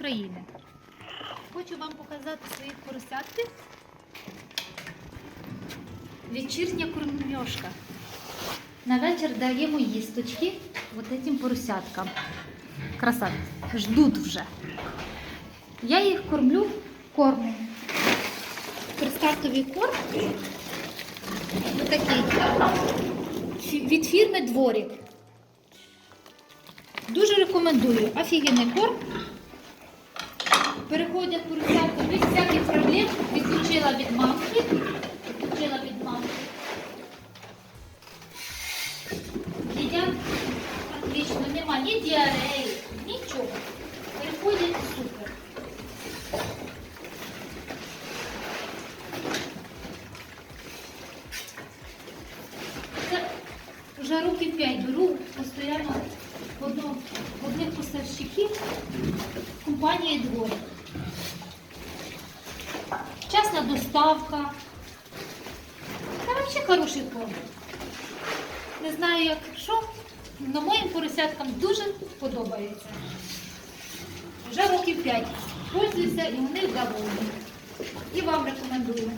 України. Хочу вам показати свої поросятки. Вечірня кормежка. На вечір даємо їсточки вот этим поросяткам. Краса, ждуть вже. Я їх кормлю кормом. Предстартовий корм. Такий. Від фірми Дворік. Дуже рекомендую. Офігенний корм. Переходять поросятка без всяких проблем. Відключила від мамки. Відключила від мамки. Їдять отлично, нема ні діареї, нічого. Переходять супер. Це вже років 5 беру постійно в одних поставщиків компанії двоє. Чесна доставка. Це взагалі хороший корм. Не знаю, як що, але моїм поросяткам дуже подобається. Вже років 5 пользуюся і вони довольні. І вам рекомендую.